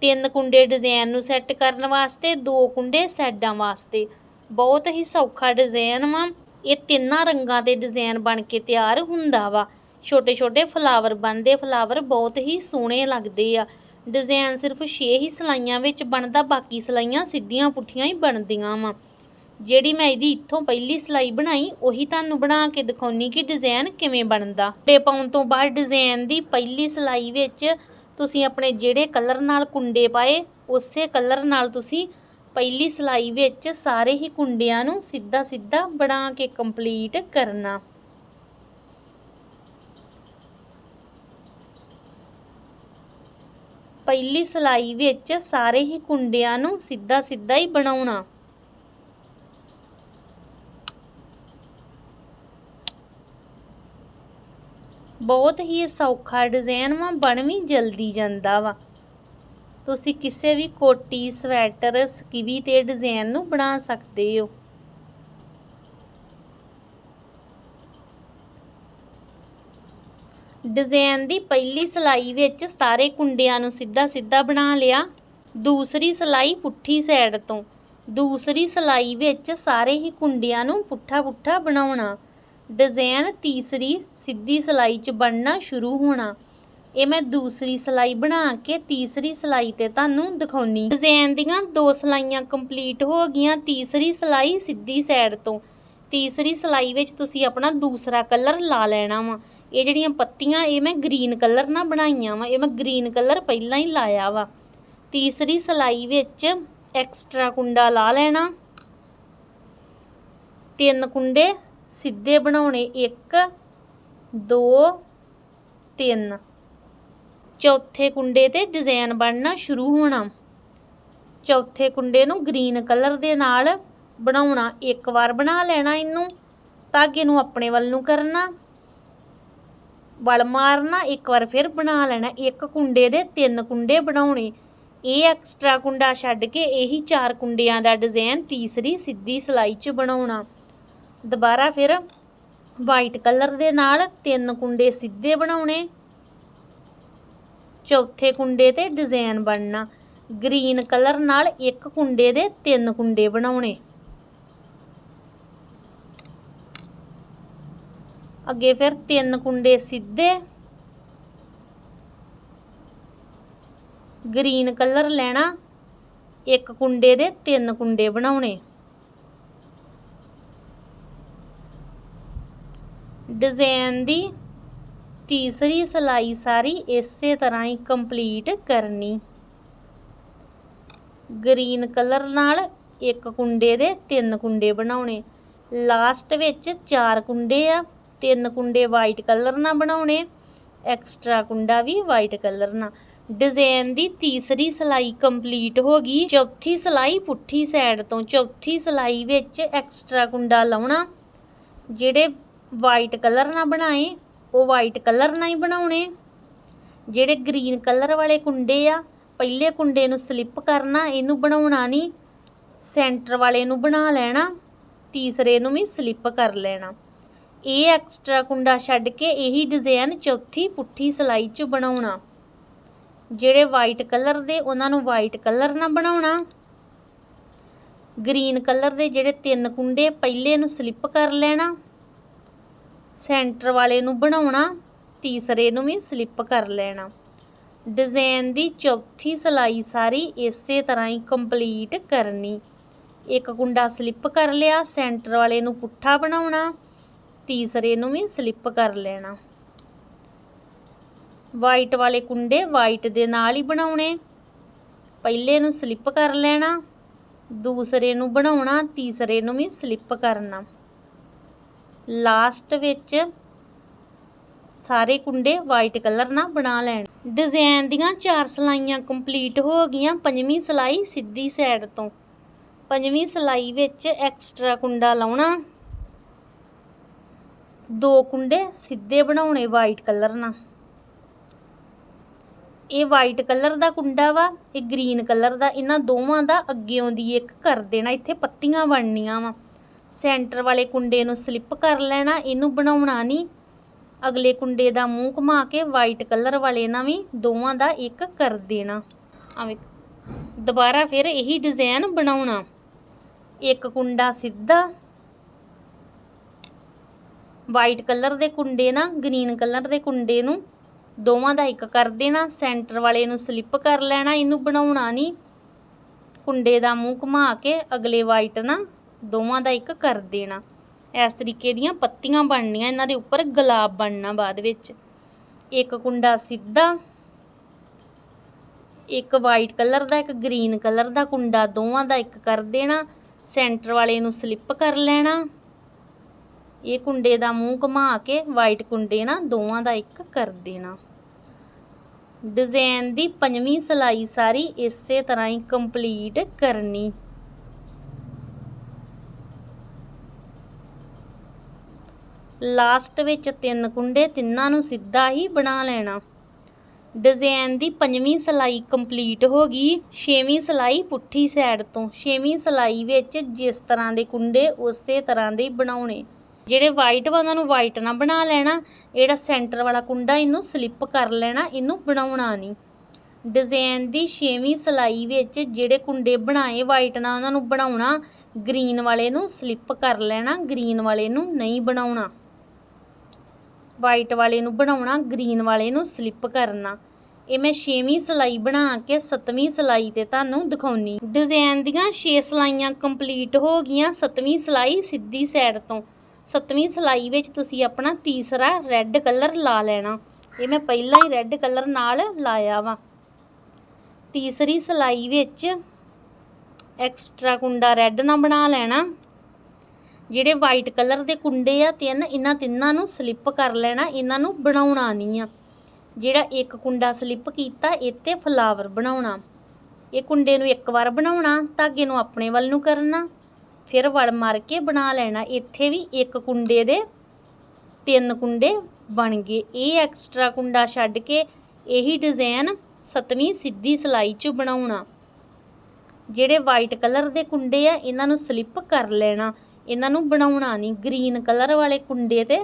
ਤਿੰਨ ਕੁੰਡੇ ਡਿਜ਼ਾਈਨ ਨੂੰ ਸੈੱਟ ਕਰਨ ਵਾਸਤੇ, ਦੋ ਕੁੰਡੇ ਸਾਈਡਾਂ ਵਾਸਤੇ। ਬਹੁਤ ਹੀ ਸੌਖਾ ਡਿਜ਼ਾਈਨ ਵਾ। ਇਹ ਤਿੰਨਾਂ ਰੰਗਾਂ ਦੇ ਡਿਜ਼ਾਈਨ ਬਣ ਕੇ ਤਿਆਰ ਹੁੰਦਾ ਵਾ। ਛੋਟੇ ਛੋਟੇ ਫਲਾਵਰ ਬਣਦੇ, ਫਲਾਵਰ ਬਹੁਤ ਹੀ ਸੋਹਣੇ ਲੱਗਦੇ ਆ। ਡਿਜ਼ਾਈਨ ਸਿਰਫ 6 ਹੀ ਸਲਾਈਆਂ ਵਿੱਚ ਬਣਦਾ, ਬਾਕੀ ਸਲਾਈਆਂ ਸਿੱਧੀਆਂ ਪੁੱਠੀਆਂ ਹੀ ਬਣਦੀਆਂ ਵਾ। ਜਿਹੜੀ ਮੈਂ ਇਹਦੀ ਇੱਥੋਂ ਪਹਿਲੀ ਸਲਾਈ ਬਣਾਈ, ਉਹੀ ਤੁਹਾਨੂੰ ਬਣਾ ਕੇ ਦਿਖਾਉਣੀ ਕਿ ਡਿਜ਼ਾਈਨ ਕਿਵੇਂ ਬਣਦਾ। ਤੇ ਪਾਉਣ ਤੋਂ ਬਾਅਦ ਡਿਜ਼ਾਈਨ ਦੀ ਪਹਿਲੀ ਸਲਾਈ ਵਿੱਚ ਤੁਸੀਂ ਆਪਣੇ ਜਿਹੜੇ ਕਲਰ ਨਾਲ ਕੁੰਡੇ ਪਾਏ, ਉਸੇ ਕਲਰ ਨਾਲ ਤੁਸੀਂ ਪਹਿਲੀ ਸਲਾਈ ਵਿੱਚ ਸਾਰੇ ਹੀ ਕੁੰਡਿਆਂ ਨੂੰ ਸਿੱਧਾ ਸਿੱਧਾ ਬਣਾ ਕੇ ਕੰਪਲੀਟ ਕਰਨਾ। ਪਹਿਲੀ ਸਲਾਈ ਵਿੱਚ ਸਾਰੇ ਹੀ ਕੁੰਡਿਆਂ ਨੂੰ ਸਿੱਧਾ ਸਿੱਧਾ ਹੀ ਬਣਾਉਣਾ। ਬਹੁਤ ਹੀ ਸੌਖਾ ਡਿਜ਼ਾਈਨ ਵਾ, ਬਣ ਵੀ ਜਲਦੀ ਜਾਂਦਾ ਵਾ। ਤੁਸੀਂ ਕਿਸੇ ਵੀ ਕੋਟੀ, ਸਵੈਟਰ, ਸਕਿਵੀ ਤੇ ਡਿਜ਼ਾਈਨ ਨੂੰ ਬਣਾ ਸਕਦੇ ਹੋ। ਡਿਜ਼ਾਈਨ ਦੀ ਪਹਿਲੀ ਸਲਾਈ ਵਿੱਚ ਸਾਰੇ ਕੁੰਡਿਆਂ ਨੂੰ ਸਿੱਧਾ ਸਿੱਧਾ ਬਣਾ ਲਿਆ। ਦੂਸਰੀ ਸਲਾਈ ਪੁੱਠੀ ਸਾਈਡ ਤੋਂ। ਦੂਸਰੀ ਸਲਾਈ ਵਿੱਚ ਸਾਰੇ ਹੀ ਕੁੰਡਿਆਂ ਨੂੰ ਪੁੱਠਾ ਪੁੱਠਾ ਬਣਾਉਣਾ। ਡਿਜ਼ਾਈਨ ਤੀਸਰੀ ਸਿੱਧੀ ਸਲਾਈ 'ਚ ਬਣਨਾ ਸ਼ੁਰੂ ਹੋਣਾ। ਇਹ ਮੈਂ ਦੂਸਰੀ ਸਲਾਈ ਬਣਾ ਕੇ ਤੀਸਰੀ ਸਲਾਈ ਤੇ ਤੁਹਾਨੂੰ ਦਿਖਾਉਣੀ। ਡਿਜ਼ਾਈਨ ਦੀਆਂ ਦੋ ਸਲਾਈਆਂ ਕੰਪਲੀਟ ਹੋ ਗਈਆਂ ਤੀਸਰੀ ਸਲਾਈ ਸਿੱਧੀ ਸਾਈਡ ਤੋਂ। ਤੀਸਰੀ ਸਲਾਈ ਵਿੱਚ ਤੁਸੀਂ ਆਪਣਾ ਦੂਸਰਾ ਕਲਰ ਲਾ ਲੈਣਾ ਵਾ। ਇਹ ਜਿਹੜੀਆਂ ਪੱਤੀਆਂ, ਇਹ ਮੈਂ ਗ੍ਰੀਨ ਕਲਰ ਨਾਲ ਬਣਾਈਆਂ ਵਾ। ਇਹ ਮੈਂ ਗ੍ਰੀਨ ਕਲਰ ਪਹਿਲਾਂ ਹੀ ਲਾਇਆ ਵਾ। ਤੀਸਰੀ ਸਲਾਈ ਵਿੱਚ ਐਕਸਟਰਾ ਕੁੰਡਾ ਲਾ ਲੈਣਾ। ਤਿੰਨ ਕੁੰਡੇ ਸਿੱਧੇ ਬਣਾਉਣੇ 1 2 3 ਚੌਥੇ ਕੁੰਡੇ ਤੇ ਡਿਜ਼ਾਈਨ ਬਣਨਾ ਸ਼ੁਰੂ ਹੋਣਾ। ਚੌਥੇ ਕੁੰਡੇ ਨੂੰ ਗ੍ਰੀਨ ਕਲਰ ਦੇ ਨਾਲ ਬਣਾਉਣਾ, ਇੱਕ ਵਾਰ ਬਣਾ ਲੈਣਾ ਇਹਨੂੰ, ਧਾਗੇ ਨੂੰ ਆਪਣੇ ਵੱਲ ਨੂੰ ਕਰਨਾ, ਵਲ ਮਾਰਨਾ, ਇੱਕ ਵਾਰ ਫਿਰ ਬਣਾ ਲੈਣਾ। ਇੱਕ ਕੁੰਡੇ ਦੇ ਤਿੰਨ ਕੁੰਡੇ ਬਣਾਉਣੇ। ਇਹ ਐਕਸਟਰਾ ਕੁੰਡਾ ਛੱਡ ਕੇ ਇਹੀ ਚਾਰ ਕੁੰਡਿਆਂ ਦਾ ਡਿਜ਼ਾਈਨ ਤੀਸਰੀ ਸਿੱਧੀ ਸਲਾਈ 'ਚ ਬਣਾਉਣਾ। ਦੁਬਾਰਾ ਫਿਰ ਵਾਈਟ ਕਲਰ ਦੇ ਨਾਲ ਤਿੰਨ ਕੁੰਡੇ ਸਿੱਧੇ ਬਣਾਉਣੇ। ਚੌਥੇ ਕੁੰਡੇ ਤੇ ਡਿਜ਼ਾਈਨ ਬਣਨਾ। ਗ੍ਰੀਨ ਕਲਰ ਨਾਲ ਇੱਕ ਕੁੰਡੇ ਦੇ ਤਿੰਨ ਕੁੰਡੇ ਬਣਾਉਣੇ। ਅੱਗੇ ਫਿਰ ਤਿੰਨ ਕੁੰਡੇ ਸਿੱਧੇ। ਗ੍ਰੀਨ ਕਲਰ ਲੈਣਾ। ਇੱਕ ਕੁੰਡੇ ਦੇ ਤਿੰਨ ਕੁੰਡੇ ਬਣਾਉਣੇ। ਡਿਜ਼ਾਈਨ ਦੀ ਤੀਸਰੀ ਸਲਾਈ ਸਾਰੀ ਇਸੇ ਤਰ੍ਹਾਂ ਹੀ ਕੰਪਲੀਟ ਕਰਨੀ। ਗ੍ਰੀਨ ਕਲਰ ਨਾਲ ਇੱਕ ਕੁੰਡੇ ਦੇ ਤਿੰਨ ਕੁੰਡੇ ਬਣਾਉਣੇ। ਲਾਸਟ ਵਿੱਚ ਚਾਰ ਕੁੰਡੇ ਆ, ਤਿੰਨ ਕੁੰਡੇ ਵਾਈਟ ਕਲਰ ਨਾਲ ਬਣਾਉਣੇ ਐਕਸਟਰਾ ਕੁੰਡਾ ਵੀ ਵਾਈਟ ਕਲਰ ਨਾਲ। ਡਿਜ਼ਾਈਨ ਦੀ ਤੀਸਰੀ ਸਲਾਈ ਕੰਪਲੀਟ ਹੋ ਗਈ। ਚੌਥੀ ਸਲਾਈ ਪੁੱਠੀ ਸਾਈਡ ਤੋਂ ਚੌਥੀ ਸਲਾਈ ਵਿੱਚ ਐਕਸਟਰਾ ਕੁੰਡਾ ਲਾਉਣਾ, ਜਿਹੜੇ ਵਾਈਟ ਕਲਰ ਨਾਲ ਬਣਾਏ, ਉਹ ਵਾਈਟ ਕਲਰ ਨਾਲ ਹੀ ਬਣਾਉਣੇ। ਜਿਹੜੇ ਗ੍ਰੀਨ ਕਲਰ ਵਾਲੇ ਕੁੰਡੇ ਆ, ਪਹਿਲੇ ਕੁੰਡੇ ਨੂੰ ਸਲਿੱਪ ਕਰਨਾ, ਇਹਨੂੰ ਬਣਾਉਣਾ ਨਹੀਂ। ਸੈਂਟਰ ਵਾਲੇ ਨੂੰ ਬਣਾ ਲੈਣਾ, ਤੀਸਰੇ ਨੂੰ ਵੀ ਸਲਿੱਪ ਕਰ ਲੈਣਾ। ਇਹ ਐਕਸਟਰਾ ਕੁੰਡਾ ਛੱਡ ਕੇ ਇਹੀ ਡਿਜ਼ਾਈਨ ਚੌਥੀ ਪੁੱਠੀ ਸਲਾਈ 'ਚ ਬਣਾਉਣਾ। ਜਿਹੜੇ ਵਾਈਟ ਕਲਰ ਦੇ, ਉਹਨਾਂ ਨੂੰ ਵਾਈਟ ਕਲਰ ਨਾਲ ਬਣਾਉਣਾ। ਗ੍ਰੀਨ ਕਲਰ ਦੇ ਜਿਹੜੇ ਤਿੰਨ ਕੁੰਡੇ, ਪਹਿਲੇ ਨੂੰ ਸਲਿੱਪ ਕਰ ਲੈਣਾ। ਸੈਂਟਰ ਵਾਲੇ ਨੂੰ ਬਣਾਉਣਾ, ਤੀਸਰੇ ਨੂੰ ਵੀ ਸਲਿੱਪ ਕਰ ਲੈਣਾ। ਡਿਜ਼ਾਈਨ ਦੀ ਚੌਥੀ ਸਲਾਈ ਸਾਰੀ ਇਸੇ ਤਰ੍ਹਾਂ ਹੀ ਕੰਪਲੀਟ ਕਰਨੀ। ਇੱਕ ਕੁੰਡਾ ਸਲਿੱਪ ਕਰ ਲਿਆ, ਸੈਂਟਰ ਵਾਲੇ ਨੂੰ ਪੁੱਠਾ ਬਣਾਉਣਾ, ਤੀਸਰੇ ਨੂੰ ਵੀ ਸਲਿੱਪ ਕਰ ਲੈਣਾ। ਵਾਈਟ ਵਾਲੇ ਕੁੰਡੇ ਵਾਈਟ ਦੇ ਨਾਲ ਹੀ ਬਣਾਉਣੇ। ਪਹਿਲੇ ਨੂੰ ਸਲਿੱਪ ਕਰ ਲੈਣਾ, ਦੂਸਰੇ ਨੂੰ ਬਣਾਉਣਾ, ਤੀਸਰੇ ਨੂੰ ਵੀ ਸਲਿੱਪ ਕਰਨਾ। ਲਾਸਟ ਵਿੱਚ ਸਾਰੇ ਕੁੰਡੇ ਵਾਈਟ ਕਲਰ ਨਾਲ ਬਣਾ ਲੈਣ। ਡਿਜ਼ਾਈਨ ਦੀਆਂ ਚਾਰ ਸਲਾਈਆਂ ਕੰਪਲੀਟ ਹੋ ਗਈਆਂ ਪੰਜਵੀਂ ਸਲਾਈ ਸਿੱਧੀ ਸਾਈਡ ਤੋਂ। ਪੰਜਵੀਂ ਸਲਾਈ ਵਿੱਚ ਐਕਸਟਰਾ ਕੁੰਡਾ ਲਾਉਣਾ। ਦੋ ਕੁੰਡੇ ਸਿੱਧੇ ਬਣਾਉਣੇ ਵਾਈਟ ਕਲਰ ਨਾਲ। ਇਹ ਵਾਈਟ ਕਲਰ ਦਾ ਕੁੰਡਾ ਵਾ, ਇਹ ਗ੍ਰੀਨ ਕਲਰ ਦਾ, ਇਹਨਾਂ ਦੋਵਾਂ ਦਾ ਅੱਗੇ ਦੀ ਇੱਕ ਕਰ ਦੇਣਾ, ਇੱਥੇ ਪੱਤੀਆਂ ਬਣਨੀਆਂ ਵਾ। ਸੈਂਟਰ ਵਾਲੇ ਕੁੰਡੇ ਨੂੰ ਸਲਿੱਪ ਕਰ ਲੈਣਾ, ਇਹਨੂੰ ਬਣਾਉਣਾ ਨਹੀਂ। ਅਗਲੇ ਕੁੰਡੇ ਦਾ ਮੂੰਹ ਘੁਮਾ ਕੇ ਵਾਈਟ ਕਲਰ ਵਾਲੇ ਨਾਲ ਵੀ ਦੋਵਾਂ ਦਾ ਇੱਕ ਕਰ ਦੇਣਾ। ਆ ਵੇਖੋ, ਦੁਬਾਰਾ ਫਿਰ ਇਹੀ ਡਿਜ਼ਾਈਨ ਬਣਾਉਣਾ। ਇੱਕ ਕੁੰਡਾ ਸਿੱਧਾ ਵਾਈਟ ਕਲਰ ਦੇ ਕੁੰਡੇ ਨਾਲ ਗ੍ਰੀਨ ਕਲਰ ਦੇ ਕੁੰਡੇ ਨੂੰ ਦੋਵਾਂ ਦਾ ਇੱਕ ਕਰ ਦੇਣਾ। ਸੈਂਟਰ ਵਾਲੇ ਨੂੰ ਸਲਿੱਪ ਕਰ ਲੈਣਾ, ਇਹਨੂੰ ਬਣਾਉਣਾ ਨਹੀਂ। ਕੁੰਡੇ ਦਾ ਮੂੰਹ ਘੁਮਾ ਕੇ ਅਗਲੇ ਵਾਈਟ ਨਾਲ ਦੋਵਾਂ ਦਾ ਇੱਕ ਕਰ ਦੇਣਾ। ਇਸ ਤਰੀਕੇ ਦੀਆਂ ਪੱਤੀਆਂ ਬਣਨੀਆਂ, ਇਹਨਾਂ ਦੇ ਉੱਪਰ ਗੁਲਾਬ ਬਣਨਾ ਬਾਅਦ ਵਿੱਚ। ਇੱਕ ਕੁੰਡਾ ਸਿੱਧਾ, ਇੱਕ ਵਾਈਟ ਕਲਰ ਦਾ, ਇੱਕ ਗ੍ਰੀਨ ਕਲਰ ਦਾ ਕੁੰਡਾ ਦੋਵਾਂ ਦਾ ਇੱਕ ਕਰ ਦੇਣਾ। ਸੈਂਟਰ ਵਾਲੇ ਨੂੰ ਸਲਿੱਪ ਕਰ ਲੈਣਾ। ਇਹ ਕੁੰਡੇ ਦਾ ਮੂੰਹ ਘੁਮਾ ਕੇ ਵਾਈਟ ਕੁੰਡੇ ਨਾਲ ਦੋਵਾਂ ਦਾ ਇੱਕ ਕਰ ਦੇਣਾ। ਡਿਜ਼ਾਈਨ ਦੀ ਪੰਜਵੀਂ ਸਲਾਈ ਸਾਰੀ ਇਸੇ ਤਰ੍ਹਾਂ ਹੀ ਕੰਪਲੀਟ ਕਰਨੀ। ਲਾਸਟ ਵਿੱਚ ਤਿੰਨ ਕੁੰਡੇ ਤਿੰਨਾਂ ਨੂੰ ਸਿੱਧਾ ਹੀ ਬਣਾ ਲੈਣਾ। ਡਿਜ਼ਾਈਨ ਦੀ ਪੰਜਵੀਂ ਸਲਾਈ ਕੰਪਲੀਟ ਹੋ ਗਈ। ਛੇਵੀਂ ਸਲਾਈ ਪੁੱਠੀ ਸਾਈਡ ਤੋਂ। ਛੇਵੀਂ ਸਲਾਈ ਵਿੱਚ ਜਿਸ ਤਰ੍ਹਾਂ ਦੇ ਕੁੰਡੇ, ਉਸੇ ਤਰ੍ਹਾਂ ਦੇ ਬਣਾਉਣੇ। ਜਿਹੜੇ ਵਾਈਟ ਵਾ, ਉਹਨਾਂ ਨੂੰ ਵਾਈਟ ਨਾਲ ਬਣਾ ਲੈਣਾ। ਜਿਹੜਾ ਸੈਂਟਰ ਵਾਲਾ ਕੁੰਡਾ, ਇਹਨੂੰ ਸਲਿੱਪ ਕਰ ਲੈਣਾ। ਇਹਨੂੰ ਬਣਾਉਣਾ ਨਹੀਂ। ਡਿਜ਼ਾਈਨ ਦੀ ਛੇਵੀਂ ਸਲਾਈ ਵਿੱਚ ਜਿਹੜੇ ਕੁੰਡੇ ਬਣਾਏ ਵਾਈਟ ਨਾਲ ਉਹਨਾਂ ਨੂੰ ਬਣਾਉਣਾ। ਗ੍ਰੀਨ ਵਾਲੇ ਨੂੰ ਸਲਿੱਪ ਕਰ ਲੈਣਾ। ਗ੍ਰੀਨ ਵਾਲੇ ਨੂੰ ਨਹੀਂ ਬਣਾਉਣਾ। ਵਾਈਟ ਵਾਲੇ ਨੂੰ ਬਣਾਉਣਾ, ਗ੍ਰੀਨ ਵਾਲੇ ਨੂੰ ਸਲਿੱਪ ਕਰਨਾ। ਇਹ ਮੈਂ 6ਵੀਂ ਸਲਾਈ ਬਣਾ ਕੇ 7ਵੀਂ ਸਲਾਈ ਤੇ ਤੁਹਾਨੂੰ ਦਿਖਾਉਣੀ। ਡਿਜ਼ਾਈਨ ਦੀਆਂ 6 ਸਲਾਈਆਂ ਕੰਪਲੀਟ ਹੋ ਗਈਆਂ 7ਵੀਂ ਸਲਾਈ ਸਿੱਧੀ ਸਾਈਡ ਤੋਂ। 7ਵੀਂ ਸਲਾਈ ਵਿੱਚ ਤੁਸੀਂ ਆਪਣਾ ਤੀਸਰਾ ਰੈੱਡ ਕਲਰ ਲਾ ਲੈਣਾ। ਇਹ ਮੈਂ ਪਹਿਲਾਂ ਹੀ ਰੈੱਡ ਕਲਰ ਨਾਲ ਲਾਇਆ ਵਾ। ਤੀਸਰੀ ਸਲਾਈ ਵਿੱਚ ਐਕਸਟਰਾ ਕੁੰਡਾ ਰੈੱਡ ਨਾਲ ਬਣਾ ਲੈਣਾ। ਜਿਹੜੇ ਵਾਈਟ ਕਲਰ ਦੇ ਕੁੰਡੇ ਆ ਤਿੰਨ ਇਹਨਾਂ ਤਿੰਨਾਂ ਨੂੰ ਸਲਿੱਪ ਕਰ ਲੈਣਾ, ਇਹਨਾਂ ਨੂੰ ਬਣਾਉਣਾ ਨਹੀਂ ਆ। ਜਿਹੜਾ ਇੱਕ ਕੁੰਡਾ ਸਲਿੱਪ ਕੀਤਾ ਇੱਥੇ ਫਲਾਵਰ ਬਣਾਉਣਾ। ਇਹ ਕੁੰਡੇ ਨੂੰ ਇੱਕ ਵਾਰ ਬਣਾਉਣਾ, ਧਾਗੇ ਨੂੰ ਆਪਣੇ ਵੱਲ ਨੂੰ ਕਰਨਾ, ਫਿਰ ਵੜ ਮਾਰ ਕੇ ਬਣਾ ਲੈਣਾ। ਇੱਥੇ ਵੀ ਇੱਕ ਕੁੰਡੇ ਦੇ ਤਿੰਨ ਕੁੰਡੇ ਬਣ ਗਏ। ਇਹ ਐਕਸਟਰਾ ਕੁੰਡਾ ਛੱਡ ਕੇ ਇਹੀ ਡਿਜ਼ਾਈਨ ਸਤਵੀਂ ਸਿੱਧੀ ਸਲਾਈ 'ਚ ਬਣਾਉਣਾ। ਜਿਹੜੇ ਵਾਈਟ ਕਲਰ ਦੇ ਕੁੰਡੇ ਆ, ਇਹਨਾਂ ਨੂੰ ਸਲਿੱਪ ਕਰ ਲੈਣਾ। ਇਹਨਾਂ ਨੂੰ ਬਣਾਉਣਾ ਨਹੀਂ। ਗ੍ਰੀਨ ਕਲਰ ਵਾਲੇ ਕੁੰਡੇ ਤੇ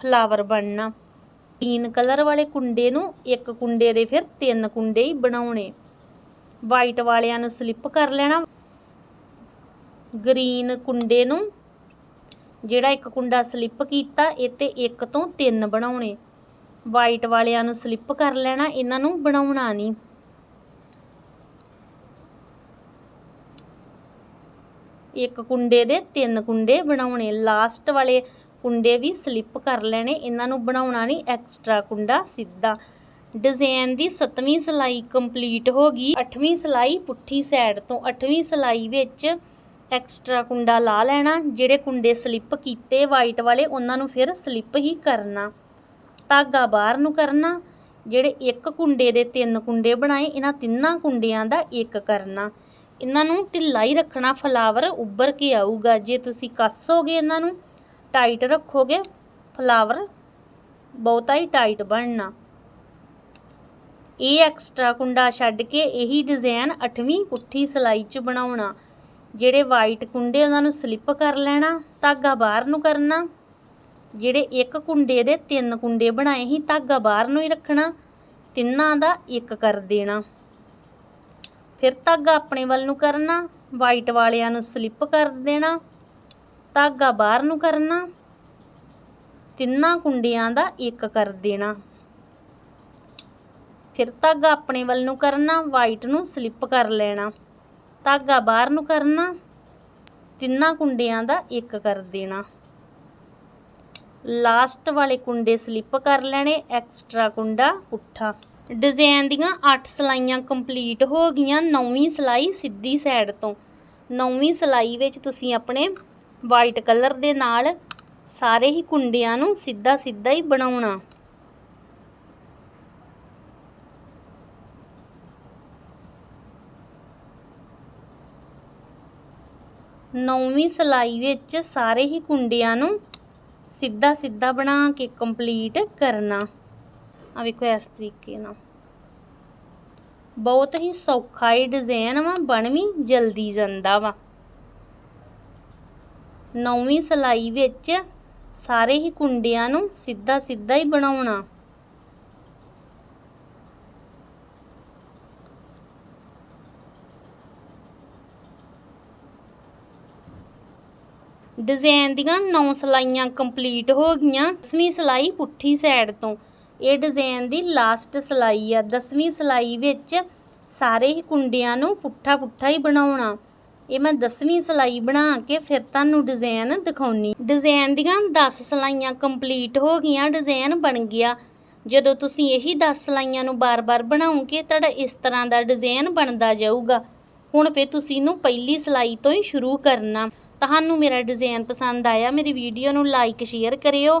ਫਲਾਵਰ ਬਣਨਾ। ਗ੍ਰੀਨ ਕਲਰ ਵਾਲੇ ਕੁੰਡੇ ਨੂੰ ਇੱਕ ਕੁੰਡੇ ਦੇ ਫਿਰ ਤਿੰਨ ਕੁੰਡੇ ਹੀ ਬਣਾਉਣੇ। ਵਾਈਟ ਵਾਲਿਆਂ ਨੂੰ ਸਲਿੱਪ ਕਰ ਲੈਣਾ। ਗ੍ਰੀਨ ਕੁੰਡੇ ਨੂੰ ਜਿਹੜਾ ਇੱਕ ਕੁੰਡਾ ਸਲਿੱਪ ਕੀਤਾ ਇਹ ਤੇ ਇੱਕ ਤੋਂ ਤਿੰਨ ਬਣਾਉਣੇ। ਵਾਈਟ ਵਾਲਿਆਂ ਨੂੰ ਸਲਿੱਪ ਕਰ ਲੈਣਾ, ਇਹਨਾਂ ਨੂੰ ਬਣਾਉਣਾ ਨਹੀਂ। ਇੱਕ ਕੁੰਡੇ ਦੇ, ਤਿੰਨ ਕੁੰਡੇ ਬਣਾਉਣੇ। ਲਾਸਟ ਵਾਲੇ ਕੁੰਡੇ ਵੀ ਸਲਿੱਪ ਕਰ ਲੈਣੇ। ਇਹਨਾਂ ਨੂੰ ਬਣਾਉਣਾ ਨਹੀਂ ਐਕਸਟਰਾ ਕੁੰਡਾ ਸਿੱਧਾ। ਡਿਜ਼ਾਈਨ ਦੀ 7ਵੀਂ ਸਲਾਈ ਕੰਪਲੀਟ ਹੋ ਗਈ। 8ਵੀਂ ਸਲਾਈ ਪੁੱਠੀ ਸਾਈਡ ਤੋਂ 8ਵੀਂ ਸਲਾਈ ਵਿੱਚ ਐਕਸਟਰਾ ਕੁੰਡਾ ਲਾ ਲੈਣਾ। ਜਿਹੜੇ ਕੁੰਡੇ ਸਲਿੱਪ ਕੀਤੇ ਵਾਈਟ ਵਾਲੇ, ਉਹਨਾਂ ਨੂੰ ਫਿਰ ਸਲਿੱਪ ਹੀ ਕਰਨਾ। ਧਾਗਾ ਬਾਹਰ ਨੂੰ ਕਰਨਾ। ਜਿਹੜੇ ਇੱਕ ਕੁੰਡੇ ਦੇ ਤਿੰਨ ਕੁੰਡੇ ਬਣਾਏ, ਇਹਨਾਂ ਤਿੰਨਾਂ ਕੁੰਡਿਆਂ ਦਾ ਇੱਕ ਕਰਨਾ। ਇਹਨਾਂ ਨੂੰ ਢਿੱਲਾ ਹੀ ਰੱਖਣਾ ਫਲਾਵਰ ਉੱਭਰ ਕੇ ਆਊਗਾ। ਜੇ ਤੁਸੀਂ ਕੱਸੋਗੇ ਇਹਨਾਂ ਨੂੰ ਟਾਈਟ ਰੱਖੋਗੇ, ਫਲਾਵਰ ਬਹੁਤਾ ਹੀ ਟਾਈਟ ਬਣਨਾ। ਇਹ ਐਕਸਟਰਾ ਕੁੰਡਾ ਛੱਡ ਕੇ ਇਹੀ ਡਿਜ਼ਾਈਨ 8ਵੀਂ ਪੁੱਠੀ ਸਲਾਈ 'ਚ ਬਣਾਉਣਾ। ਜਿਹੜੇ ਵਾਈਟ ਕੁੰਡੇ ਉਹਨਾਂ ਨੂੰ ਸਲਿੱਪ ਕਰ ਲੈਣਾ, ਧਾਗਾ ਬਾਹਰ ਨੂੰ ਕਰਨਾ। ਜਿਹੜੇ ਇੱਕ ਕੁੰਡੇ ਦੇ ਤਿੰਨ ਕੁੰਡੇ ਬਣਾਏ ਸੀ, ਧਾਗਾ ਬਾਹਰ ਨੂੰ ਹੀ ਰੱਖਣਾ। ਤਿੰਨਾਂ ਦਾ ਇੱਕ ਕਰ ਦੇਣਾ। ਫਿਰ ਧਾਗਾ ਆਪਣੇ ਵੱਲ ਨੂੰ ਕਰਨਾ ਵਾਈਟ ਵਾਲਿਆਂ ਨੂੰ ਸਲਿੱਪ ਕਰ ਦੇਣਾ, ਧਾਗਾ ਬਾਹਰ ਨੂੰ ਕਰਨਾ, ਤਿੰਨਾਂ ਕੁੰਡਿਆਂ ਦਾ ਇੱਕ ਕਰ ਦੇਣਾ। ਫਿਰ ਧਾਗਾ ਆਪਣੇ ਵੱਲ ਨੂੰ ਕਰਨਾ ਵਾਈਟ ਨੂੰ ਸਲਿੱਪ ਕਰ ਲੈਣਾ। ਧਾਗਾ ਬਾਹਰ ਨੂੰ ਕਰਨਾ, ਤਿੰਨਾਂ ਕੁੰਡਿਆਂ ਦਾ ਇੱਕ ਕਰ ਦੇਣਾ। ਲਾਸਟ ਵਾਲੇ ਕੁੰਡੇ ਸਲਿੱਪ ਕਰ ਲੈਣੇ ਐਕਸਟਰਾ ਕੁੰਡਾ ਪੁੱਠਾ। ਡਿਜ਼ਾਈਨ ਦੀਆਂ 8 ਸਲਾਈਆਂ ਕੰਪਲੀਟ ਹੋ ਗਈਆਂ, ਨੌਵੀਂ ਸਲਾਈ ਸਿੱਧੀ ਸਾਈਡ ਤੋਂ। ਨੌਵੀਂ ਸਲਾਈ ਵਿੱਚ ਤੁਸੀਂ ਆਪਣੇ ਵਾਈਟ ਕਲਰ ਦੇ ਨਾਲ ਸਾਰੇ ਹੀ ਕੁੰਡਿਆਂ ਨੂੰ ਸਿੱਧਾ ਸਿੱਧਾ ਹੀ ਬਣਾਉਣਾ। ਨੌਵੀਂ ਸਲਾਈ ਵਿੱਚ ਸਾਰੇ ਹੀ ਕੁੰਡਿਆਂ ਨੂੰ ਸਿੱਧਾ ਸਿੱਧਾ ਬਣਾ ਕੇ ਕੰਪਲੀਟ ਕਰਨਾ। ਆ ਵੇਖੋ ਇਸ ਤਰੀਕੇ ਨਾਲ। ਬਹੁਤ ਹੀ ਸੌਖਾ ਹੀ ਡਿਜ਼ਾਈਨ ਵਾ ਬਣ ਵੀ ਜਲਦੀ ਜਾਂਦਾ ਵਾ। ਨੌਵੀਂ ਸਲਾਈ ਵਿੱਚ ਸਾਰੇ ਹੀ ਕੁੰਡਿਆਂ ਨੂੰ ਸਿੱਧਾ ਸਿੱਧਾ ਹੀ ਬਣਾਉਣਾ। ਡਿਜ਼ਾਈਨ ਦੀਆਂ 9 ਸਲਾਈਆਂ ਕੰਪਲੀਟ ਹੋ ਗਈਆਂ। 10ਵੀਂ ਸਲਾਈ ਪੁੱਠੀ ਸਾਈਡ ਤੋਂ। ਇਹ ਡਿਜ਼ਾਈਨ ਦੀ ਲਾਸਟ ਸਲਾਈ ਆ 10ਵੀਂ ਸਲਾਈ ਵਿੱਚ ਸਾਰੇ ਹੀ ਕੁੰਡਿਆਂ ਨੂੰ ਪੁੱਠਾ ਪੁੱਠਾ ਹੀ ਬਣਾਉਣਾ। ਇਹ ਮੈਂ 10ਵੀਂ ਸਲਾਈ ਬਣਾ ਕੇ ਫਿਰ ਤੁਹਾਨੂੰ ਡਿਜ਼ਾਈਨ ਦਿਖਾਉਣੀ। ਡਿਜ਼ਾਈਨ ਦੀਆਂ 10 ਸਲਾਈਆਂ ਕੰਪਲੀਟ ਹੋ ਗਈਆਂ ਡਿਜ਼ਾਈਨ ਬਣ ਗਿਆ। ਜਦੋਂ ਤੁਸੀਂ ਇਹੀ 10 ਸਲਾਈਆਂ ਨੂੰ ਬਾਰ-ਬਾਰ ਬਣਾਉਂਗੇ ਤੁਹਾਡਾ ਇਸ ਤਰ੍ਹਾਂ ਦਾ ਡਿਜ਼ਾਈਨ ਬਣਦਾ ਜਾਊਗਾ। ਹੁਣ ਫਿਰ ਤੁਸੀਂ ਇਹਨੂੰ ਪਹਿਲੀ ਸਲਾਈ ਤੋਂ ਹੀ ਸ਼ੁਰੂ ਕਰਨਾ। ਤੁਹਾਨੂੰ ਮੇਰਾ ਡਿਜ਼ਾਈਨ ਪਸੰਦ ਆਇਆ, ਮੇਰੀ ਵੀਡੀਓ ਨੂੰ ਲਾਈਕ ਸ਼ੇਅਰ ਕਰਿਓ।